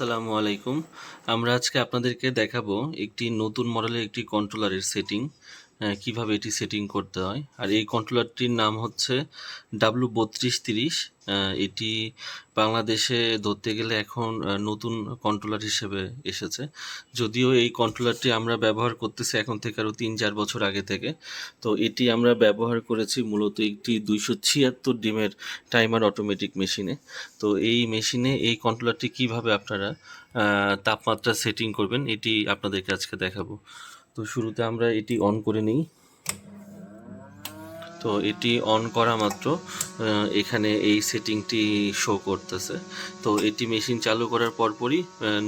আসসালামু আলাইকুম। আমরা আজকে আপনাদেরকে দেখাবো একটি নতুন মডেলের একটি কন্ট্রোলারের সেটিং কীভাবে এটি সেটিং করতে হয়? আর এই কন্ট্রোলারটির নাম হচ্ছে ডাব্লু বত্রিশ তিরিশ এটি বাংলাদেশে ধরতে গেলে এখন নতুন কন্ট্রোলার হিসেবে এসেছে। যদিও এই কন্ট্রোলারটি আমরা ব্যবহার করতেছি এখন থেকে আরও তিন চার বছর আগে থেকে। তো এটি আমরা ব্যবহার করেছি মূলত একটি দুইশো ছিয়াত্তর ডিমের টাইমার অটোমেটিক মেশিনে তো এই মেশিনে এই কন্ট্রোলারটি কীভাবে আপনারা তাপমাত্রা সেটিং করবেন, এটি আপনাদেরকে আজকে দেখাবো। তো শুরুতে আমরা এটি অন করে নিই। তো এটি অন করা মাত্র এখানে এই সেটিংটি শো করতেছে। তো এটি মেশিন চালু করার পরপরই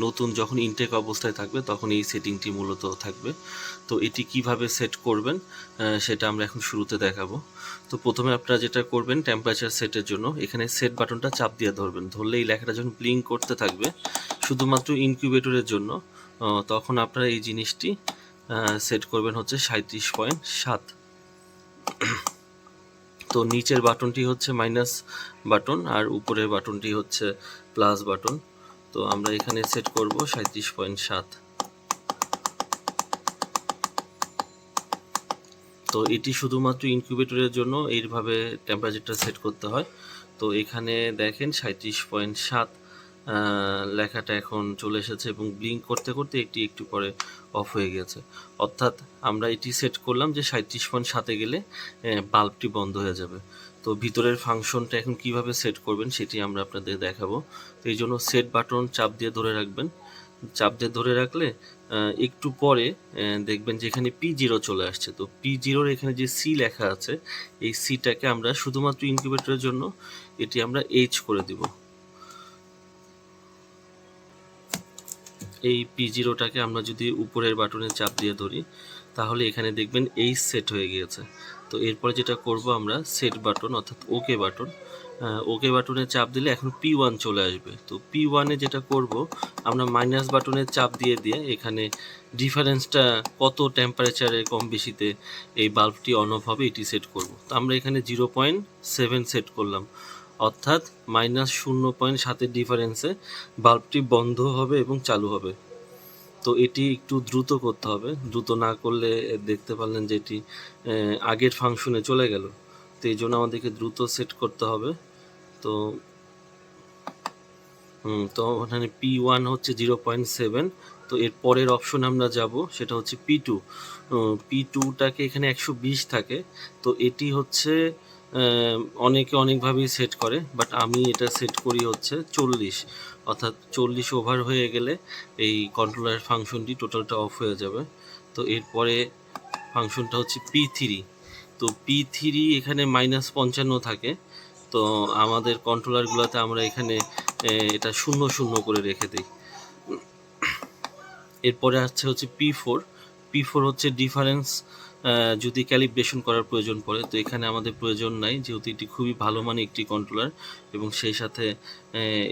নতুন যখন ইনটেক অবস্থায় থাকবে, তখন এই সেটিংটি মূলত থাকবে। তো এটি কীভাবে সেট করবেন সেটা আমরা এখন শুরুতে দেখাবো। তো প্রথমে আপনারা যেটা করবেন টেম্পারেচার সেটের জন্য, এখানে সেট বাটনটা চাপ দিয়ে ধরবেন। ধরলে এই লেখাটা যখন ব্লিঙ্ক করতে থাকবে, শুধুমাত্র ইনকিউবেটরের জন্য তখন আপনারা এই জিনিসটি সেট করবেন হচ্ছে সাঁত্রিশ পয়েন্ট সাত। তো নিচের বাটনটি হচ্ছে মাইনাস বাটন আর উপরের বাটনটি হচ্ছে প্লাস বাটন। তো আমরা এখানে সেট করব সাঁত্রিশ পয়েন্ট সাত। তো এটি শুধুমাত্র ইনকিউবেটরের জন্য, এইভাবে টেম্পারেচারটা সেট করতে হয়। তো এখানে দেখেন সাঁত্রিশ পয়েন্ট সাত। লেখাটা এখন চলে এসেছে এবং ব্লিঙ্ক করতে করতে একটি একটু পরে অফ হয়ে গেছে। অর্থাৎ আমরা এটি সেট করলাম যে সাঁত্রিশ পয়েন্ট সাথে গেলে বাল্বটি বন্ধ হয়ে যাবে। তো ভিতরের ফাংশনটা এখন কীভাবে সেট করবেন সেটি আমরা আপনাদের দেখাবো। তো এই জন্য সেট বাটন চাপ দিয়ে ধরে রাখবেন। চাপ দিয়ে ধরে রাখলে একটু পরে দেখবেন যে এখানে পি জিরো চলে আসছে। তো পি জিরোর এখানে যে সি লেখা আছে, এই সিটাকে আমরা শুধুমাত্র ইনকিউবেটরের জন্য এটি আমরা এইচ করে দিব। এই পি জিরোটাকে আমরা যদি উপরের বাটনে চাপ দিয়ে ধরি, তাহলে এখানে দেখবেন এইচ সেট হয়ে গিয়েছে। তো এরপরে যেটা করব আমরা সেট বাটন অর্থাৎ ওকে বাটন ওকে বাটনে চাপ দিলে এখন পি ওয়ান চলে আসবে। তো পি ওয়ানে যেটা করব, আমরা মাইনাস বাটনে চাপ দিয়ে দিয়ে এখানে ডিফারেন্সটা কত টেম্পারেচারে কম বেশিতে এই বাল্বটি অন অফ হবে, এটি সেট করব। তো আমরা এখানে জিরো পয়েন্ট সেভেন সেট করলাম। অর্থাৎ মাইনাস শূন্য পয়েন্ট সাতের ডিফারেন্সে বাল্বটি বন্ধ হবে এবং চালু হবে। তো এটি একটু দ্রুত করতে হবে। দ্রুত না করলে দেখতে পারলেন যে এটি আগের ফাংশনে চলে গেল। তো এই জন্য আমাদেরকে দ্রুত সেট করতে হবে। তো তো ওখানে পি ওয়ান হচ্ছে জিরো পয়েন্ট সেভেন তো এর পরের অপশন আমরা যাব, সেটা হচ্ছে পি টু পি টুটাকে এখানে একশো বিশ থাকে। তো এটি হচ্ছে অনেকে অনেকভাবেই সেট করে বাট আমি এটা সেট করি হচ্ছে চল্লিশ। অর্থাৎ চল্লিশ ওভার হয়ে গেলে এই কন্ট্রোলার ফাংশনটি টোটালটা অফ হয়ে যাবে। তো এরপরে ফাংশনটা হচ্ছে পি থ্রি তো পি থ্রি এখানে মাইনাস পঞ্চান্ন থাকে। তো আমাদের কন্ট্রোলারগুলোতে আমরা এখানে এটা শূন্য শূন্য করে রেখে দিই। এরপরে আসছে হচ্ছে পি ফোর পি ফোর হচ্ছে ডিফারেন্স যদি ক্যালিব্রেশন করার প্রয়োজন পড়ে, তো এখানে আমাদের প্রয়োজন নাই, যেহেতু এটি খুবই ভালো মানের একটি কন্ট্রোলার এবং সেই সাথে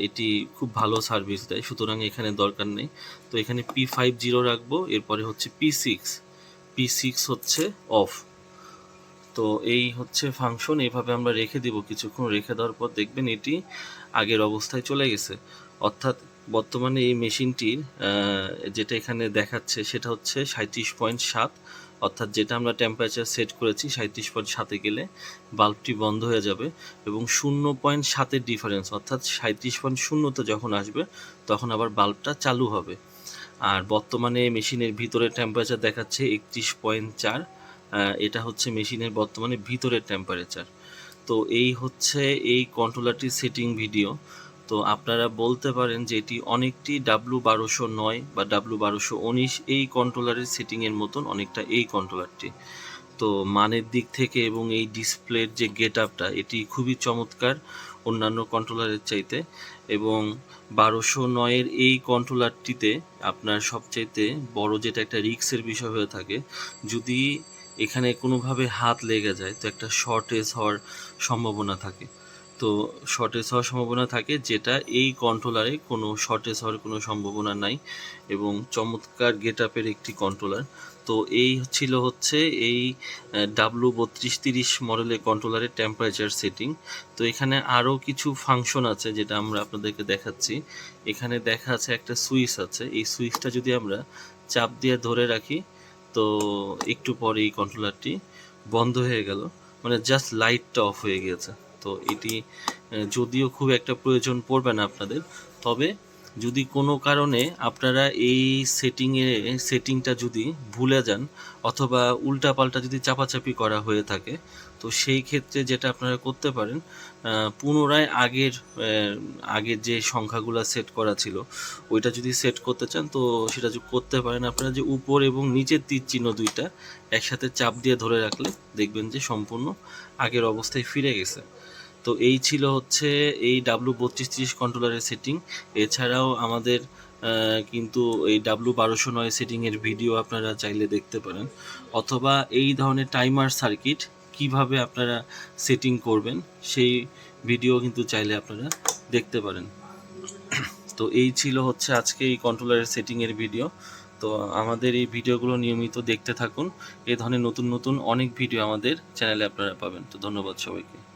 এটি খুব ভালো সার্ভিস দেয়, সুতরাং এখানে দরকার নেই। তো এখানে পি ফাইভ জিরো রাখব, এরপরে হচ্ছে পি সিক্স পি সিক্স হচ্ছে অফ তো এই হচ্ছে ফাংশন এইভাবে আমরা রেখে দিব, কিছুক্ষণ রেখে দেওয়ার পর দেখবেন এটি আগের অবস্থায় চলে গেছে। অর্থাৎ বর্তমানে এই মেশিনটির যেটা এখানে দেখাচ্ছে, সেটা হচ্ছে সাঁত্রিশ পয়েন্ট সাত অর্থাৎ যেটা আমরা টেম্পারেচার সেট করেছি সাঁত্রিশ পয়েন্ট সাতে গেলে বাল্বটি বন্ধ হয়ে যাবে এবং শূন্য পয়েন্ট সাতের ডিফারেন্স অর্থাৎ সাঁত্রিশ পয়েন্ট শূন্যতে যখন আসবে, তখন আবার বাল্বটা চালু হবে। আর বর্তমানে মেশিনের ভিতরে টেম্পারেচার দেখাচ্ছে একত্রিশ পয়েন্ট চার এটা হচ্ছে মেশিনের বর্তমানে ভিতরের টেম্পারেচার তো এই হচ্ছে এই কন্ট্রোলারটির সেটিং ভিডিও তো আপনারা বলতে পারেন যে এটি অনেকটি ডাব্লু বারোশো নয় বা ডাব্লু বারোশো উনিশ এই কন্ট্রোলারের সেটিংয়ের মতন অনেকটা এই কন্ট্রোলারটি তো মানের দিক থেকে এবং এই ডিসপ্লের যে গেট আপটা এটি খুবই চমৎকার অন্যান্য কন্ট্রোলারের চাইতে এবং বারোশো নয়ের এই কন্ট্রোলারটিতে আপনার সবচাইতে বড় যেটা একটা রিক্সের বিষয় হয়ে থাকে, যদি এখানে কোনোভাবে হাত লেগে যায়, তো একটা শর্টেজ হওয়ার সম্ভাবনা থাকে। তো শর্টেজ হওয়ার সম্ভাবনা থাকে, যেটা এই কন্ট্রোলারে কোনো শর্টেজ হওয়ার কোনো সম্ভাবনা নাই এবং চমৎকার গেট আপের একটি কন্ট্রোলার তো এই ছিল হচ্ছে এই ডাব্লু বত্রিশ তিরিশ মডেলের কন্ট্রোলারের টেম্পারেচার সেটিং তো এখানে আরও কিছু ফাংশন আছে যেটা আমরা আপনাদেরকে দেখাচ্ছি। এখানে দেখা আছে একটা সুইচ আছে। এই সুইচটা যদি আমরা চাপ দিয়ে ধরে রাখি, তো একটু পরে এই কন্ট্রোলারটি বন্ধ হয়ে গেল। মানে জাস্ট লাইটটা অফ হয়ে গিয়েছে। তো এটি যদিও খুব একটা প্রয়োজন পড়বে না আপনাদের, তবে যদি কোনো কারণে আপনারা এই সেটিংয়ে সেটিংটা যদি ভুলে যান, অথবা উল্টাপাল্টা যদি চাপাচাপি করা হয়ে থাকে তো সেই ক্ষেত্রে যেটা আপনারা করতে পারেন পুনরায় আগের আগের যে সংখ্যাগুলো সেট করা ছিল, ওইটা যদি সেট করতে চান, তো সেটা করতে পারেন আপনারা যে উপর এবং নিচের তীর চিহ্ন দুইটা একসাথে চাপ দিয়ে ধরে রাখলে দেখবেন যে সম্পূর্ণ আগের অবস্থায় ফিরে গেছে। তো এই ছিল হচ্ছে এই ডাব্লু বত্রিশ তিরিশ কন্ট্রোলারের সেটিং এছাড়াও আমাদের কিন্তু এই ডাব্লু বারোশো নয় সেটিংয়ের ভিডিও আপনারা চাইলে দেখতে পারেন। অথবা এই ধরনের টাইমার সার্কিট কীভাবে আপনারা সেটিং করবেন, সেই ভিডিও কিন্তু চাইলে আপনারা দেখতে পারেন। তো এই ছিল হচ্ছে আজকে এই কন্ট্রোলারের সেটিংয়ের ভিডিও তো আমাদের এই ভিডিওগুলো নিয়মিত দেখতে থাকুন। এ ধরনের নতুন নতুন অনেক ভিডিও আমাদের চ্যানেলে আপনারা পাবেন। তো ধন্যবাদ সবাইকে।